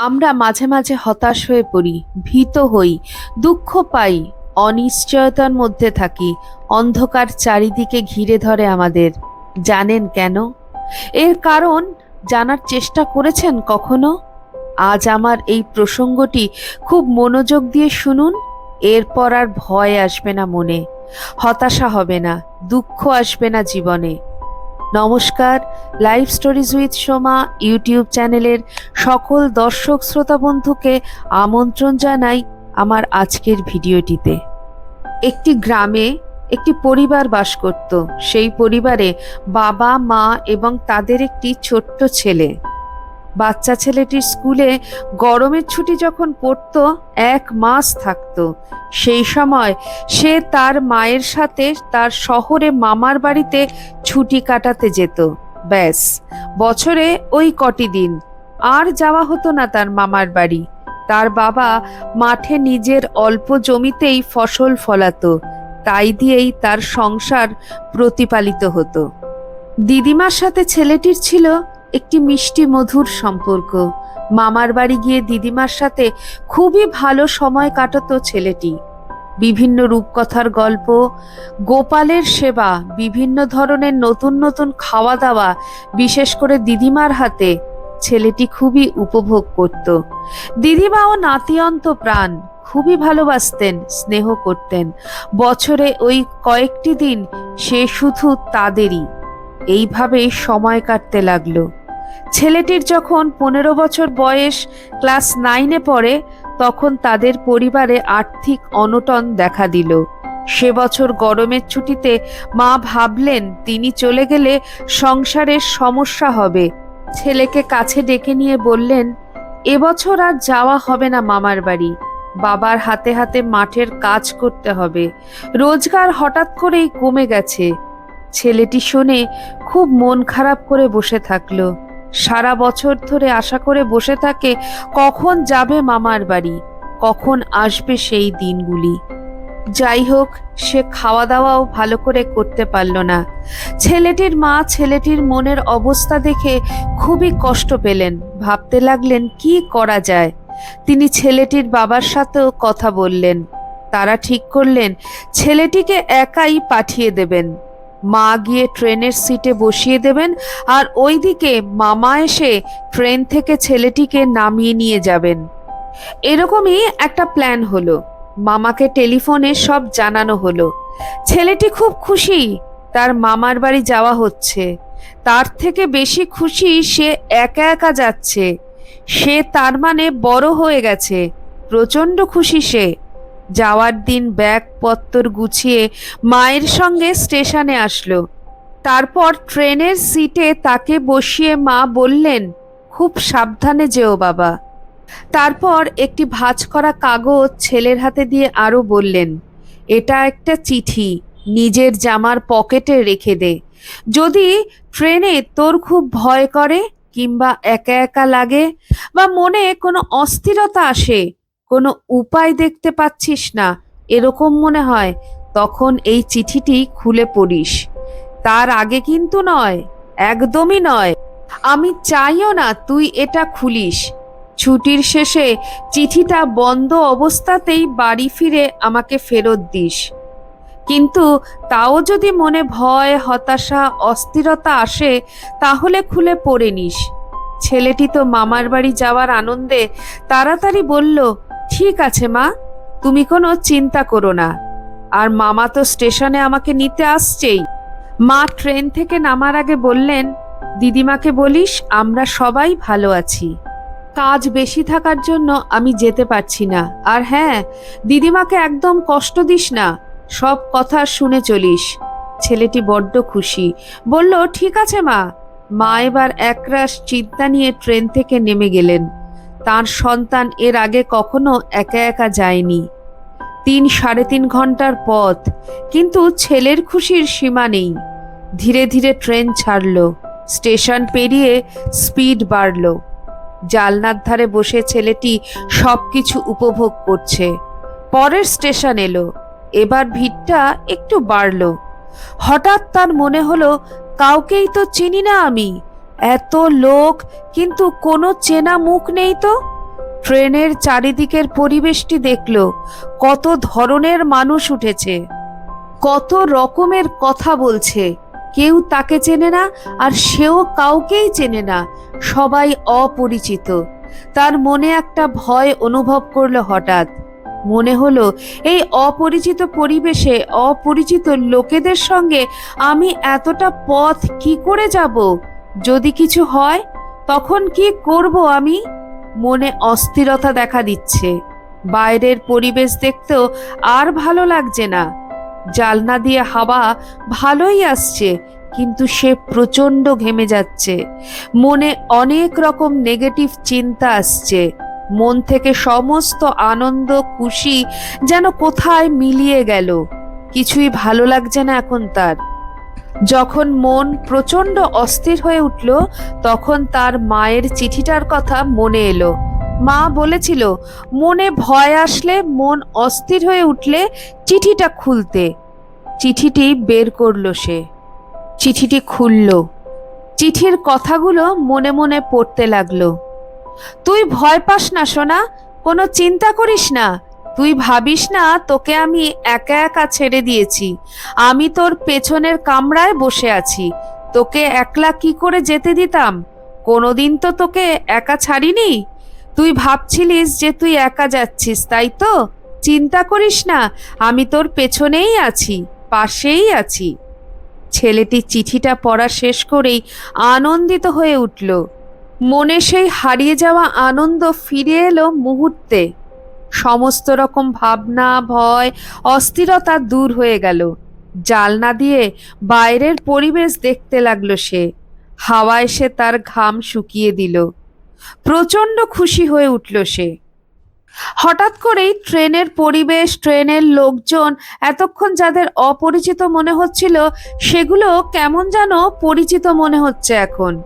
আমরা মাঝে মাঝে হতাশ হয়ে পড়ি, ভীত হই, দুঃখ পাই, অনিশ্চয়তার মধ্যে থাকি, অন্ধকার চারিদিকে ঘিরে ধরে আমাদের। জানেন কেন? এর কারণ জানার চেষ্টা করেছেন কখনো? আজ আমার এই প্রসঙ্গটি খুব মনোযোগ দিয়ে শুনুন, এরপর আর ভয় আসবে না মনে, হতাশা হবে না, দুঃখ আসবে না জীবনে। নমস্কার live stories with Soma YouTube চ্যানেলের সকল দর্শক শ্রোতা বন্ধুকে আমন্ত্রণ জানাই আমার আজকের ভিডিওটিতে। একটি গ্রামে একটি পরিবার বাস করত। সেই পরিবারে বাবা, মা এবং তাদের একটি ছোট্ট ছেলে। বাচ্চা ছেলেটির স্কুলে গরমের ছুটি যখন পড়তো, এক মাস থাকতো। সেই সময় সে তার মায়ের সাথে তার শহরে মামার বাড়িতে ছুটি কাটাতে যেত। ব্যাস, বছরে ওই কটি দিন। আর যাওয়া হতো না তার মামার বাড়ি। তার বাবা মাঠে নিজের অল্প জমিতেই ফসল ফলাতো, তাই দিয়েই তার সংসার প্রতিপালিত হতো। দিদিমার সাথে ছেলেটির ছিল একটি মিষ্টি মধুর সম্পর্ক। মামার বাড়ি গিয়ে দিদিমার সাথে খুবই ভালো সময় কাটাতো ছেলেটি। বিভিন্ন রূপকথার গল্প, গোপালের সেবা, বিভিন্ন ধরনের নতুন নতুন খাওয়া দাওয়া বিশেষ করে দিদিমার হাতে ছেলেটি খুবই উপভোগ করত। দিদিমাও নাতিয়ন্ত প্রাণ খুবই ভালোবাসতেন, স্নেহ করতেন। বছরে ওই কয়েকটি দিন সে শুধু তাদেরই। এইভাবেই সময় কাটতে লাগল। ছেলেটির যখন পনেরো বছর বয়স, ক্লাস নাইনে পড়ে তখন তাদের পরিবারে আর্থিক অনটন দেখা দিল। সে বছর গরমের ছুটিতে মা ভাবলেন, তিনি চলে গেলে সংসারের সমস্যা হবে। ছেলেকে কাছে ডেকে নিয়ে বললেন এবছর আর যাওয়া হবে না মামার বাড়ি। বাবার হাতে হাতে মাঠের কাজ করতে হবে। রোজগার হঠাৎ করেই কমে গেছে। ছেলেটি শুনে খুব মন খারাপ করে বসে থাকল। সারা বছর ধরে আশা করে বসে থাকে, কখন যাবে মামার বাড়ি, কখন আসবে সেই দিনগুলি। যাই হোক, সে খাওয়া দাওয়াও ভালো করে করতে পারল না। ছেলেটির মা ছেলেটির মনের অবস্থা দেখে খুবই কষ্ট পেলেন, ভাবতে লাগলেন, কি করা যায়? তিনি ছেলেটির বাবার সাথেও কথা বললেন। তারা ঠিক করলেন, ছেলেটিকে একাই পাঠিয়ে দেবেন। মা গিয়ে ট্রেনের সিটে বসিয়ে দেবেন আর ওইদিকে মামা এসে ট্রেন থেকে ছেলেটিকে নামিয়ে নিয়ে যাবেন। এরকমই একটা প্ল্যান হলো। মামাকে টেলিফোনে সব জানানো হলো। ছেলেটি খুব খুশি, তার মামার বাড়ি যাওয়া হচ্ছে। তার থেকে বেশি খুশি সে একা একা যাচ্ছে। সে তার মানে বড় হয়ে গেছে। প্রচণ্ড খুশি সে। যাওয়ার দিন ব্যাগপত্তর গুছিয়ে মায়ের সঙ্গে স্টেশনে আসলো। তারপর ট্রেনের সিটে তাকে বসিয়ে মা বললেন, খুব সাবধানে যেও বাবা। তারপর একটি ভাঁজ করা কাগজ ছেলের হাতে দিয়ে আরও বললেন, এটা একটা চিঠি, নিজের জামার পকেটে রেখে দে। যদি ট্রেনে তোর খুব ভয় করে কিংবা একা একা লাগে বা মনে কোনো অস্থিরতা আসে কোনো উপায় দেখতে পাচ্ছিস না, এরকম মনে হয়। তখন এই চিঠিটি খুলে পড়িস। তার আগে কিন্তু নয়, একদমই নয়। আমি চাইও না তুই এটা খুলিস। ছুটির শেষে চিঠিটা বন্ধ অবস্থাতেই বাড়ি ফিরে আমাকে ফেরত দিস। কিন্তু তাও যদি মনে ভয়, হতাশা, অস্থিরতা আসে, তাহলে খুলে পড়ে নিস। ছেলেটি তো মামার বাড়ি যাওয়ার আনন্দে তাড়াতাড়ি বলল ঠিক আছে, মা। তুমি কোনো চিন্তা করো না। আর মামা তো স্টেশনে আমাকে নিতে আসছেই। মা ট্রেন থেকে নামার আগে বললেন, দিদিমাকে বলিস, আমরা সবাই ভালো আছি। কাজ বেশি থাকার জন্য আমি যেতে পারছি না। আর হ্যাঁ দিদিমাকে একদম কষ্ট দিস না। সব কথা শুনে চলিস। ছেলেটি বড্ড খুশি। বলল, ঠিক আছে, মা। মা এবার একরাশ চিন্তা নিয়ে ট্রেন থেকে নেমে গেলেন। তার সন্তান এর আগে কখনো একা একা যায়নি। তিন সাড়ে তিন ঘণ্টার পথ, কিন্তু ছেলের খুশির সীমা নেই। ধীরে ধীরে ট্রেন ছাড়ল, স্টেশন পেরিয়ে স্পিড বাড়ল। জালনার ধারে বসে ছেলেটি সব কিছু উপভোগ করছে। পরের স্টেশন এলো, এবার ভিড়টা একটু বাড়ল। হঠাৎ তার মনে হলো, কাউকেই তো চিনি না আমি। এত লোক, কিন্তু কোনো চেনা মুখ নেই তো? ট্রেনের চারিদিকের পরিবেশটি দেখল, কত ধরনের মানুষ উঠেছে। কত রকমের কথা বলছে। কেউ তাকে চেনে না, আর সেও কাউকেই চেনে না। সবাই অপরিচিত। তার মনে একটা ভয় অনুভব করল হঠাৎ। মনে হলো, এই অপরিচিত পরিবেশে অপরিচিত লোকেদের সঙ্গে আমি এতটা পথ কি করে যাব? যদি কিছু হয়, তখন কি করব আমি? মনে অস্থিরতা দেখা দিচ্ছে। বাইরের পরিবেশ দেখতেও আর ভালো লাগছে না। জালনা দিয়ে হাওয়া ভালোই আসছে, কিন্তু সে প্রচণ্ড ঘেমে যাচ্ছে। মনে অনেক রকম নেগেটিভ চিন্তা আসছে। মন থেকে সমস্ত আনন্দ, খুশি যেন কোথায় মিলিয়ে গেল। কিছুই ভালো লাগছে না এখন তার। যখন মন প্রচণ্ড অস্থির হয়ে উঠল, তখন তার মায়ের চিঠিটার কথা মনে এলো। মা বলেছিল, মনে ভয় আসলে মন অস্থির হয়ে উঠলে চিঠিটা খুলতে। চিঠিটি বের করল সে। চিঠিটি খুলল। চিঠির কথাগুলো মনে মনে পড়তে লাগল। তুই ভয় পাস না সোনা, কোনো চিন্তা করিস না। তুই ভাবিস না, তোকে আমি একা একা ছেড়ে দিয়েছি। আমি তোর পেছনের কামরায় বসে আছি। তোকে একলা কি করে যেতে দিতাম? কোনোদিন তো তোকে একা ছাড়িনি? তুই ভাবছিলিস যে তুই একা যাচ্ছিস, তাই তো? চিন্তা করিস না, আমি তোর পেছনেই আছি, পাশেই আছি। ছেলেটি চিঠিটা পড়া শেষ করেই আনন্দিত হয়ে উঠল। মনে সেই হারিয়ে যাওয়া আনন্দ ফিরে এলো মুহূর্তে। সমস্ত রকম ভাবনা, ভয়, অস্থিরতা দূর হয়ে গেল। জালনা দিয়ে বাইরের পরিবেশ দেখতে লাগল সে। হাওয়া এসে তার ঘাম শুকিয়ে দিল। প্রচণ্ড খুশি হয়ে উঠল সে। হঠাৎ করেই ট্রেনের পরিবেশ, ট্রেনের লোকজন, এতক্ষণ যাদের অপরিচিত মনে হচ্ছিল, সেগুলো কেমন যেন পরিচিত মনে হচ্ছে এখন।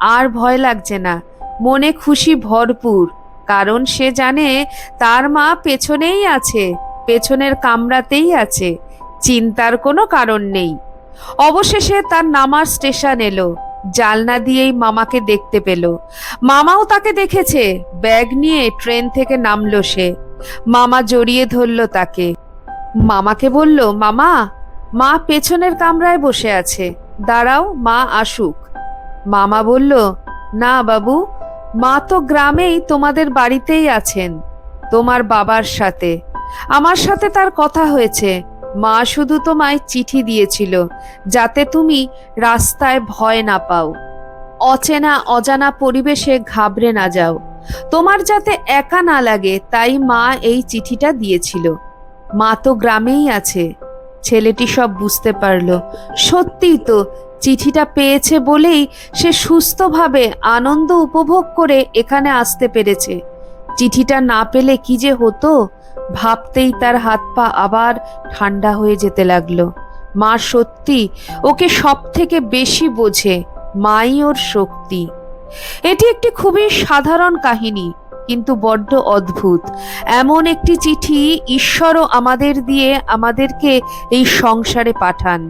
আর ভয় লাগছে না, মনে খুশি ভরপুর। কারণ সে জানে তার মা পেছনেই আছে, পেছনের কামরাতেই আছে। চিন্তার কোনো কারণ নেই। অবশেষে তার নামার স্টেশন এলো। জালনা দিয়েই মামাকে দেখতে পেল। মামাও তাকে দেখেছে। ব্যাগ নিয়ে ট্রেন থেকে নামলো সে। মামা জড়িয়ে ধরল তাকে। মামাকে বলল, মামা, মা পেছনের কামরায় বসে আছে। দাঁড়াও, মা আসুক। মামা বলল, না বাবু মা তো গ্রামেই তোমাদের বাড়িতেই আছেন, তোমার বাবার সাথে। আমার সাথে তার কথা হয়েছে। মা শুধু তোমায় চিঠি দিয়েছিল, যাতে তুমি রাস্তায় ভয় না পাও। অচেনা, অজানা পরিবেশে ঘাবড়ে না যাও। তোমার যাতে একা না লাগে, তাই মা এই চিঠিটা দিয়েছিল। মা তো গ্রামেই আছে। ছেলেটি সব বুঝতে পারল। সত্যিই তো চিঠিটা পেয়েছে বলেই সে সুস্থভাবে আনন্দ উপভোগ করে এখানে আসতে পেরেছে। চিঠিটা না পেলে কি যে হতো, ভাবতেই তার হাত পা আবার ঠান্ডা হয়ে যেতে লাগল। মা সত্যি ওকে সব থেকে বেশি বোঝে, মাই ওর শক্তি। এটি একটি খুবই সাধারণ কাহিনী, কিন্তু বড্ড অদ্ভুত। এমন একটি চিঠি ঈশ্বরও আমাদের দিয়ে আমাদেরকে এই সংসারে পাঠান।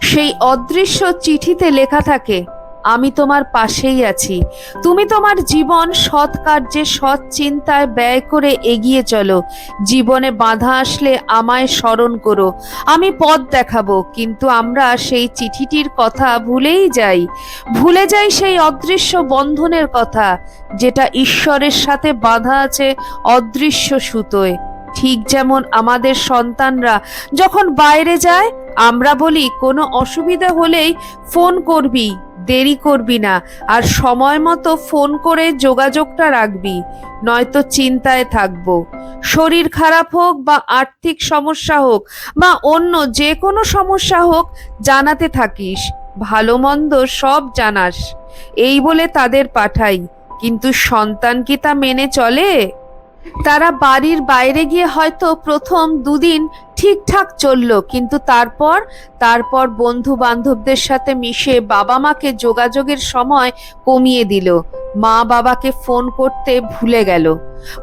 সেই অদৃশ্য চিঠিতে লেখা থাকে, আমি তোমার পাশেই আছি। তুমি তোমার জীবন সৎ কার্যে, সৎ চিন্তায় ব্যয় করে এগিয়ে চলো। জীবনে বাধা আসলে আমায় স্মরণ করো। আমি পথ দেখাবো, কিন্তু আমরা সেই চিঠিটির কথা ভুলেই যাই। ভুলে যাই সেই অদৃশ্য বন্ধনের কথা, যেটা ঈশ্বরের সাথে বাধা আছে অদৃশ্য সুতোয়। ঠিক যেমন আমাদের সন্তানরা। যখন বাইরে যায়, আমরা বলি, কোনো অসুবিধা হলেই ফোন করবি, দেরি করবি না, আর সময় মতো ফোন করে যোগাযোগটা রাখবি, নয়তো চিন্তায় থাকব। শরীর খারাপ হোক বা আর্থিক সমস্যা হোক, বা অন্য যে কোনো সমস্যা হোক, জানাতে থাকিস, ভালো মন্দ সব জানাস। এই বলে তাদের পাঠাই। কিন্তু সন্তান কি তা মেনে চলে? তারা বাড়ির বাইরে গিয়ে হয়তো প্রথম দুদিন ঠিকঠাক চলল, কিন্তু তারপর তারপর বন্ধু বান্ধবদের সাথে মিশে বাবা মাকে যোগাযোগের সময় কমিয়ে দিল। মা বাবাকে ফোন করতে ভুলে গেল।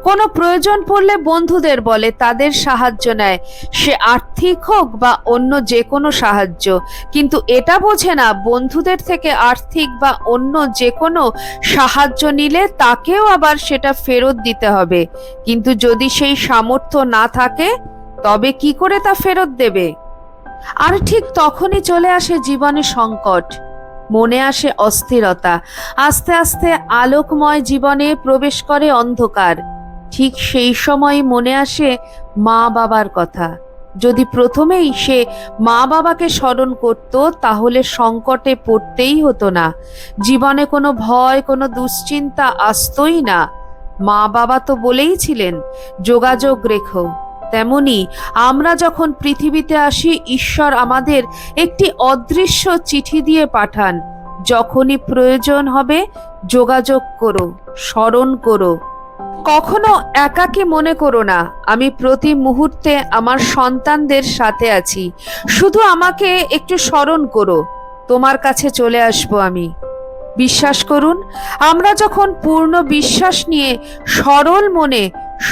কোনো প্রয়োজন পড়লে বন্ধুদের বলে, তাদের সাহায্য নেয়। সে আর্থিক হোক বা অন্য যে কোনো সাহায্য, কিন্তু এটা বোঝে না, বন্ধুদের থেকে আর্থিক বা অন্য যে কোনো সাহায্য নিলে তাকেও আবার সেটা ফেরত দিতে হবে। কিন্তু যদি সেই সামর্থ্য না থাকে, তবে কি করে তা ফেরত দেবে? আর ঠিক তখনই চলে আসে জীবনে সংকট। মনে আসে অস্থিরতা। আস্তে আস্তে আলোকময় জীবনে প্রবেশ করে অন্ধকার। ঠিক সেই সময় মনে আসে মা বাবার কথা। যদি প্রথমেই সে মা বাবাকে স্মরণ করত, তাহলে সংকটে পড়তেই হতো না। জীবনে কোনো ভয়, কোনো দুশ্চিন্তা আসতই না। মা বাবা তো বলেই ছিলেন, যোগাযোগ রেখো। তেমনি আমরা যখন পৃথিবীতে আসি, ঈশ্বর আমাদের একটি অদৃশ্য চিঠি দিয়ে পাঠান। যখনই প্রয়োজন হবে, যোগাযোগ করো, স্মরণ করো। কখনো একাকে মনে করো না, আমি প্রতি মুহূর্তে আমার সন্তানদের সাথে আছি। শুধু আমাকে একটু স্মরণ করো, তোমার কাছে চলে আসব আমি। বিশ্বাস করুন, আমরা যখন পূর্ণ বিশ্বাস নিয়ে সরল মনে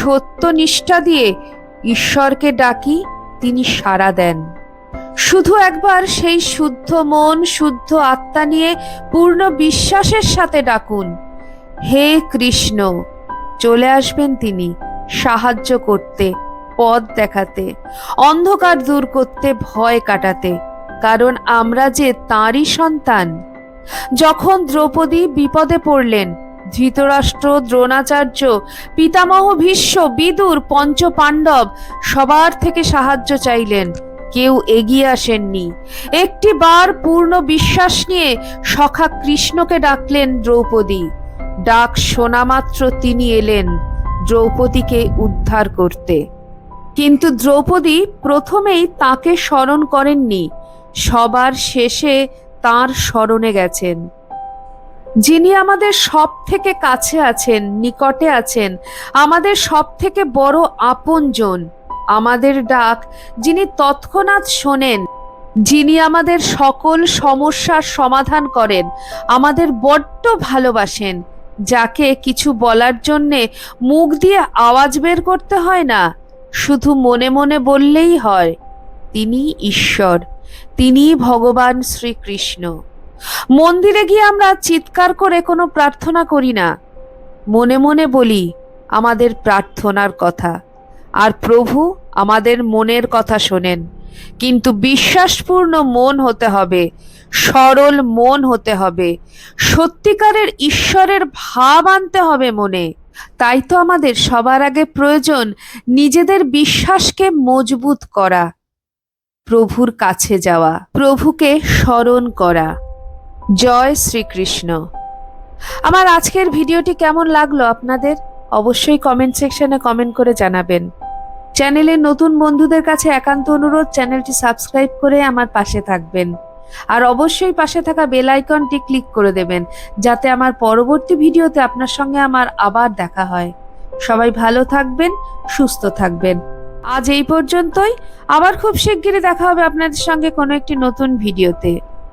সত্যনিষ্ঠা দিয়ে ঈশ্বরকে ডাকি, তিনি সাড়া দেন। শুধু একবার সেই শুদ্ধ মন, শুদ্ধ আত্মা নিয়ে পূর্ণ বিশ্বাসের সাথে ডাকুন। হে কৃষ্ণ, চলে আসবেন তিনি সাহায্য করতে, পথ দেখাতে, অন্ধকার দূর করতে, ভয় কাটাতে, কারণ আমরা যে তাঁরই সন্তান। যখন দ্রৌপদী বিপদে পড়লেন ধৃতরাষ্ট্র, দ্রোণাচার্য, পিতামহ ভীষ্ম, বিদুর পঞ্চ পাণ্ডব সবার থেকে সাহায্য চাইলেন। কেউ এগিয়ে আসেননি। একটি বার পূর্ণ বিশ্বাস নিয়ে সখা কৃষ্ণকে ডাকলেন দ্রৌপদী। ডাক শোনা মাত্র তিনি এলেন দ্রৌপদীকে উদ্ধার করতে। কিন্তু দ্রৌপদী প্রথমেই তাকে স্মরণ করেননি। সবার শেষে তার স্মরণে গেছেন। যিনি আমাদের সব থেকে কাছে আছেন, নিকটে আছেন, আমাদের সব থেকে বড় আপনজন, আমাদের ডাক যিনি তৎক্ষণাৎ শোনেন, যিনি আমাদের সকল সমস্যার সমাধান করেন, আমাদের বড্ড ভালোবাসেন, যাকে কিছু বলার জন্যে মুখ দিয়ে আওয়াজ বের করতে হয় না, শুধু মনে মনে বললেই হয়, তিনি ঈশ্বর তিনি ভগবান শ্রীকৃষ্ণ। মন্দিরে গিয়ে আমরা চিৎকার করে কোনো প্রার্থনা করি না। মনে মনে বলি, আমাদের প্রার্থনার কথা। আর প্রভু আমাদের মনের কথা শোনেন। কিন্তু বিশ্বাসপূর্ণ মন হতে হবে, সরল মন হতে হবে। সত্যিকারের ঈশ্বরের ভাব আনতে হবে মনে। তাই তো আমাদের সবার আগে প্রয়োজন নিজেদের বিশ্বাসকে মজবুত করা, প্রভুর কাছে যাওয়া, প্রভুকে স্মরণ করা। জয় শ্রীকৃষ্ণ। আমার আজকের ভিডিওটি কেমন লাগল আপনাদের? অবশ্যই কমেন্ট সেকশনে কমেন্ট করে জানাবেন। চ্যানেলের নতুন বন্ধুদের কাছে একান্ত অনুরোধ, চ্যানেলটি সাবস্ক্রাইব করে আমার পাশে থাকবেন। আর অবশ্যই পাশে থাকা বেল আইকনটি ক্লিক করে দেবেন, যাতে আমার পরবর্তী ভিডিওতে আপনার সঙ্গে আমার আবার দেখা হয়। সবাই ভালো থাকবেন, সুস্থ থাকবেন। আজ এই পর্যন্তই। আবার খুব শিগগিরই দেখা হবে আপনাদের সঙ্গে কোনো একটি নতুন ভিডিওতে।